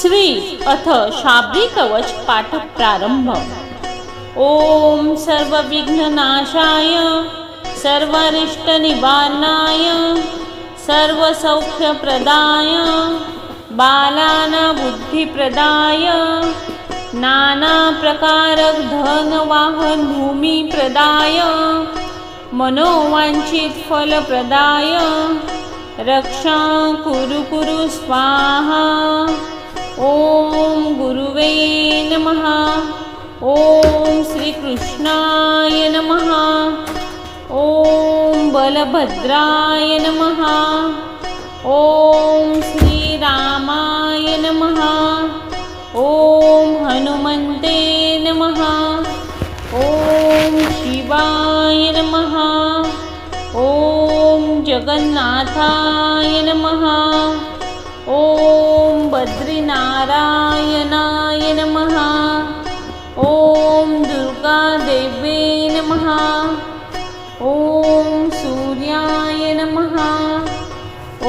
श्री अथ शाब्दिकवच पाठ प्रारंभ ॐ सर्वविघ्ननाशाय सर्वरिष्टनिवारणाय सर्वसौख्यप्रदाय बालानाबुद्धिप्रदाय नानाप्रकारधनवाहनभूमिप्रदाय मनोवाञ्छितफलप्रदाय। रक्षा कुरु कुरु स्वाहा ॐ गुरुवे नमः। ॐ श्रीकृष्णाय नमः। ॐ बलभद्राय नमः। ॐ श्रीरामाय नमः। ॐ हनुमन्ते नमः। ॐ शिवाय नमः। ॐ जगन्नाथाय नमः बद्रीनारायणाय नमः। ॐ दुर्गादेवे नमः। ॐ सूर्याय नमः।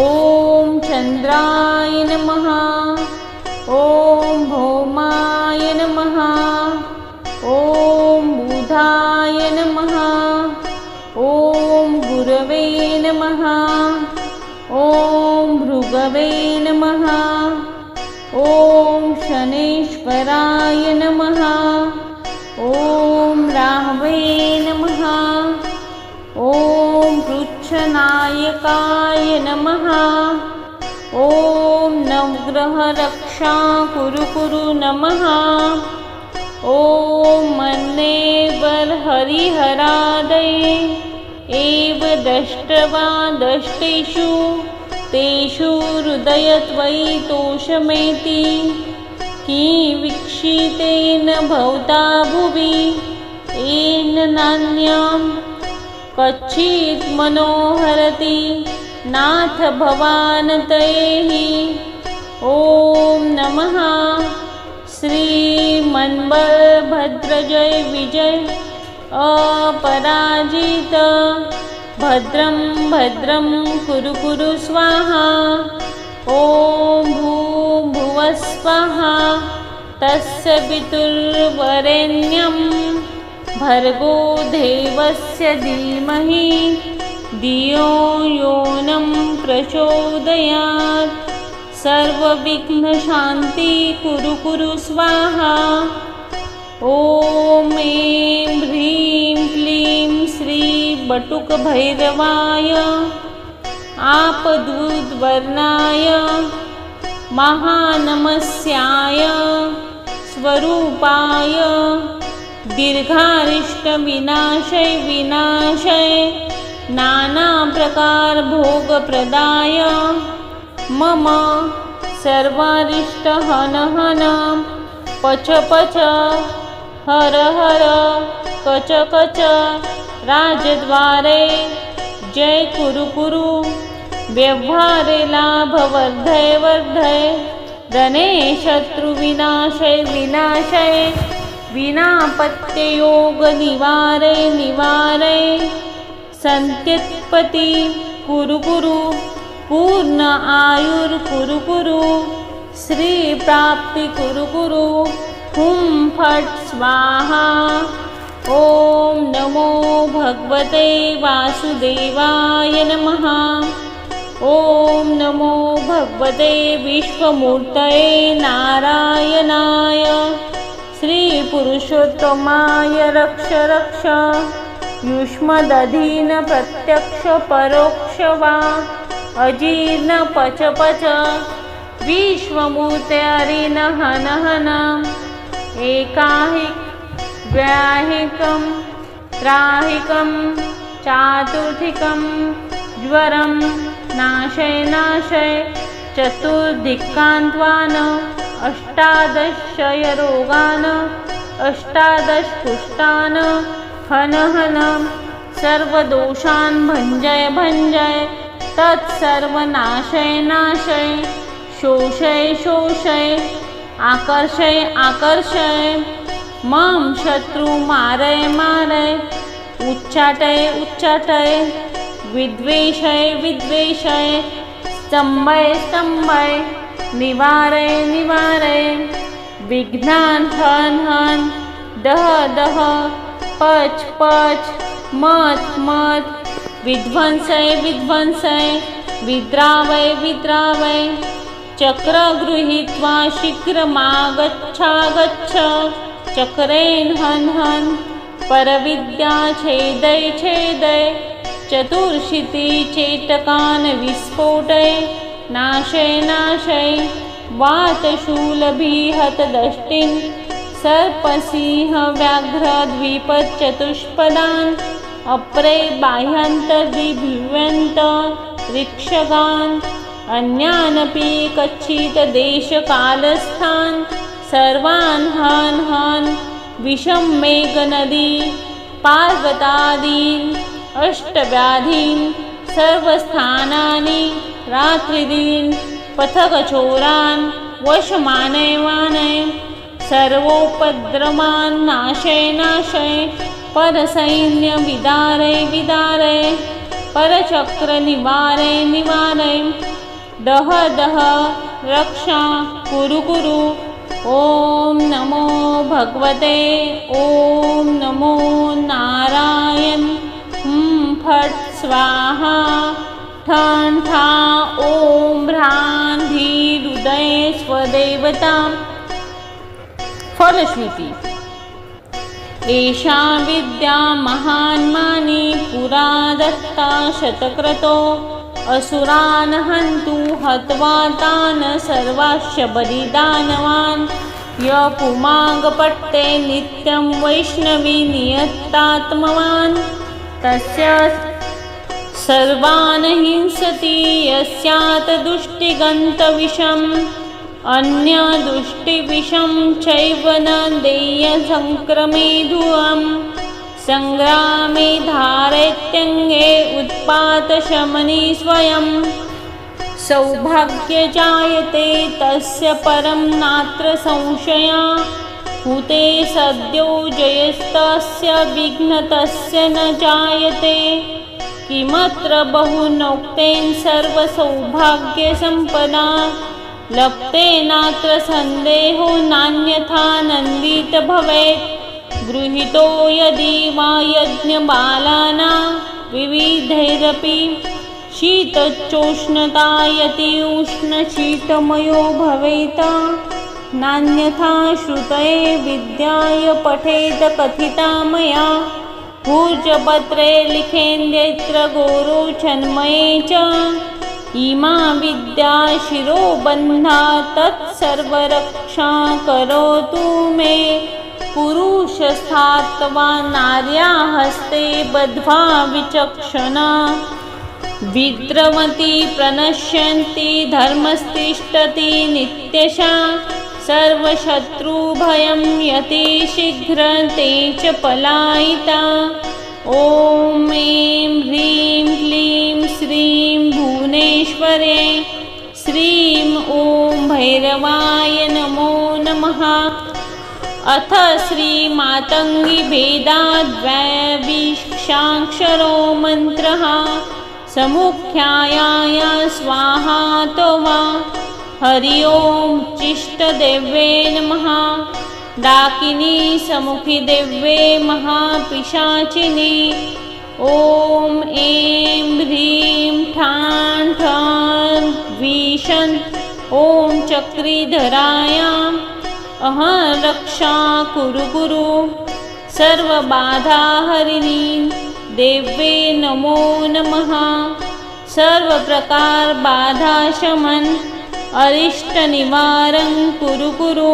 ॐ चन्द्राय नमः। ॐ भौमाय नमः। ॐ बुधाय नमः। ॐ गुरवे नमः। ॐ भृगवे नमः ॐ शनेश्वराय नमः। ॐ राहवे नमः। ॐ पृच्छनायकाय नमः। ॐ नवग्रहरक्षा कुरु कुरु नमः। ॐ मन्ये बर्हरिहरादये एव दष्ट्वा दष्टेषु तेषु हृदयत्वयि तोषमेति वीक्षितेन भवता भुवि? येन नान्यं क्वचित् मनोहरति नाथ भवानतयेः ॐ नमः। श्रीमन्बलभद्रजय विजय अपराजित भद्रं भद्रं कुरु कुरु स्वाहा। ॐ भूभुवस्वाहा तस्य पितुर्वरेण्यं भर्गो देवस्य धीमहि। धियो यो नं प्रचोदयात्। सर्वविघ्नशान्ति कुरु कुरु स्वाहा। ॐ ऐं ह्रीं श्रीबटुकभैरवाय आपदूद्वर्णाय महानमस्याय स्वरूपाय दीर्घारिष्टविनाशय विनाशय नानाप्रकारभोगप्रदाय मम सर्वारिष्टहनहनं पच पच हर हर कच कच राजद्वारे जय कुरु कुरु। व्यवहारे लाभवर्धय वर्धय। धने शत्रुविनाशय विनाशय विनापत्ययोगनिवारे निवारे। सन्त्यत्पति कुरु कुरु। पूर्ण आयुर्कुरु कुरु। श्रीप्राप्ति कुरु कुरु। हुं फट् स्वाहा ॐ नमो भगवते वासुदेवाय नमः। ॐ नमो भगवते विश्वमूर्तये नारायणाय। श्रीपुरुषोत्तमाय रक्ष रक्ष। युष्मदधीनप्रत्यक्षपरोक्ष वा। अजीर्ण पच पच। विश्वमूर्ते हन एकाहिक व्याहिकं त्राहिकं चातुर्थिकं ज्वरं नाशय नाशय चतुर्धिक्कान्त्वान् अष्टादशयरोगान् अष्टादशपुष्टान् हन हन सर्वदोषान् भञ्जय भञ्जय तत्सर्वनाशय नाशय शोषय शोषय आकर्षय आकर्षय मां शत्रु मारय मारय उच्चाटय उच्चाटय विद्वेषय विद्वेषय स्तंभय स्तंभय निवारय निवारय विघ्नान हन् हन् दह दह पच पच मत मत विध्वंसय विध्वंसय विद्रावय विद्रावय चक्र गृहीत्वा शीघ्रमागच्छागच्छ चक्रेण हन् हन् परविद्या छेदय छेदय चतुर्शितिचेटकान् विस्फोटय नाशय नाशय वातशूलभिहतदष्टिन् सर्पसिंहव्याघ्रद्विपच्चतुष्पदान् अप्रे बाह्यान्तर्विभ्युवन्त ऋक्षगान् अन्यानपि कच्चितदेशकालस्थान् सर्वान् हान् हान् विषम मेघनदी पार्वतादीन् अष्टव्याधीन् सर्वस्थानानि रात्रिदीन् पथकचोरान् वशमानयवानय सर्वोपद्रमान् नाशय नाशय परसैन्यविदारय विदारय परचक्रनिवारय निवारय दह दह रक्षा कुरु कुरु ॐ नमो भगवते ॐ नमो नारायण। फट् स्वाहा। ठण ठा ॐ भ्रान् धीरुदय स्वदेवतां फलश्रुति। एषा विद्या महान्मानी पुरा दत्ता शतक्रतो। असुरान् हन्तु हत्वा तान् सर्वाश्च बलिदानवान्। य पुमाङ्गपट्टे नित्यं वैष्णवी नियत्तात्मवान्। तस्य सर्वान् हिंसति यस्यात् दुष्टिगन्तविषम्। अन्यदुष्टिविषं चैव न देयसङ्क्रमेधुवम् सङ्ग्रामे धारैत्यङ्गे उत्पातशमनि स्वयं। सौभाग्यजायते तस्य परं नात्र संशया। हुते सद्यो जयस्तस्य विघ्नतस्य न जायते। किमत्र बहुनोक्तेन सर्वसौभाग्यसम्पदा। लप्तेनात्र सन्देहो नान्यथा नन्दित भवेत् गृहीतो यदि वा यज्ञबालानां विविधैरपि शीतचोष्णतायति उष्णशीतमयो भवेत् नान्यथा श्रुतये विद्याय पठेत कथिता मया। भूजपत्रे लिखेन्द्यत्र गौरोचन्मये च। इमा विद्या शिरोबन्धा तत्सर्वरक्षा करोतु मे पुरुषस्थात्वा नार्या हस्ते बद्ध्वा विचक्षणा। विद्रवती प्रणश्यन्ति धर्मस्तिष्ठति नित्यशा। सर्वशत्रुभयं यति शीघ्रं ते च पलायिता। ॐ ऐं ह्रीं क्लीं श्रीं भुवनेश्वरे। श्रीं ॐ भैरवाय नमो नमः अथ श्रीमातङ्गिभेदाद्वैविक्षाक्षरो मन्त्रः समुख्यायाय स्वाहा तो वा। हरि ओं चिष्टदेव्ये नमः। डाकिनी समुखी देव्ये महापिशाचिनी। ॐ ऐं ह्रीं ठां ठां विशन् ॐ चक्रीधरायाम् अहं रक्षा कुरु कुरु सर्वबाधाहरिणी देव्ये नमो नमः। सर्वप्रकारबाधाशमन् अरिष्टनिवारं कुरु कुरु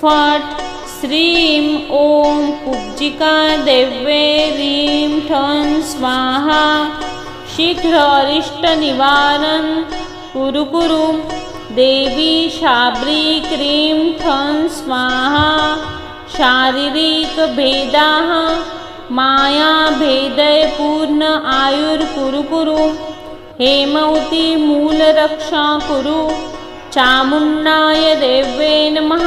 फट् श्रीं ॐ कुब्जिका देव्ये ह्रीं ठं स्वाहा। शीघ्र अरिष्टनिवारं कुरु कुरु देवी शाब्री क्रीं ठं स्वाहा। शारीरिकभेदाः मायाभेदयपूर्ण आयुर्कुरु कुरु हेमवती मूलरक्षा कुरु। चामुण्डाय देव्ये नमः।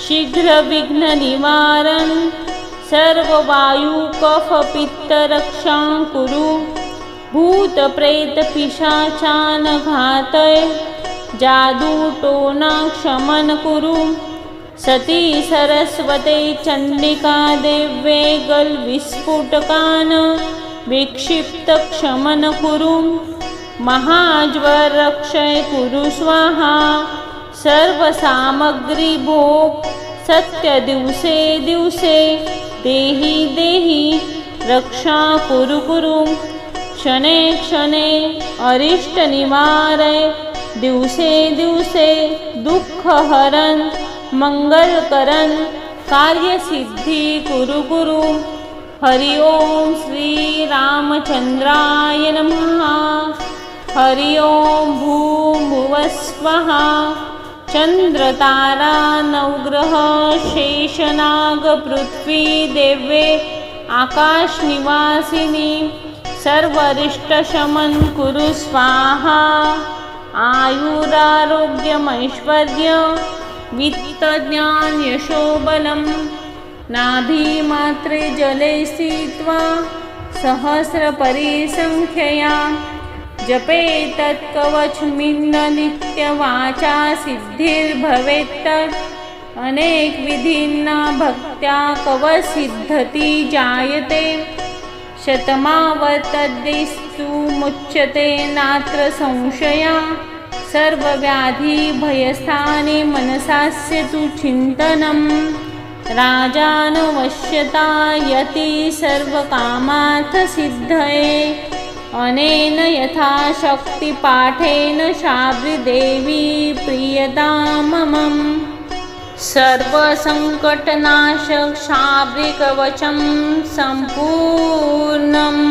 शीघ्रविघ्ननिवारं सर्ववायुकफपित्तरक्षां कुरु। भूतप्रेतपिशाचान् घातय जादूटोनाक्षमन कुरु। सती सरस्वते चण्डिका देव्ये गल्विस्फुटकान् विक्षिप्तक्षमन कुरु। महाज्वरक्षय कुरु स्वाहा। सर्वसामग्री भोग सत्यदिवसे दिवसे देहि देहि रक्षा कुरु कुरु। क्षणे क्षणे अरिष्टनिवारय दिवसे दिवसे दुःखहरन् मङ्गलकरन् कार्यसिद्धि कुरु कुरु। हरि ओं श्रीरामचन्द्राय नमः। हरि ओं भूभुवस्वः चन्द्रतारा नवग्रह शेषनागपृथ्वी देवे आकाशनिवासिनी। सर्वरिष्टशमन् कुरु स्वाहा आयुरारोग्यमैश्वर्य वित्तज्ञान यशोबलं नाभिमात्रे जले स्थित्वा सहस्रपरिसङ्ख्यया जपे तत्कवचमिन्न नित्यवाचा सिद्धिर्भवेत्तत् अनेकविधिना भक्त्या कवसिद्धति जायते शतमावर्तद्यस्तु मुच्यते नात्र संशया। सर्वव्याधिभयस्थाने मनसास्य तु चिन्तनं राजानवश्यता यति सर्वकामार्थसिद्धये अनेन यथाशक्तिपाठेन शाबृदेवी प्रियताममम् सर्वसङ्कटनाशक शाब्रिकवचं सम्पूर्णम्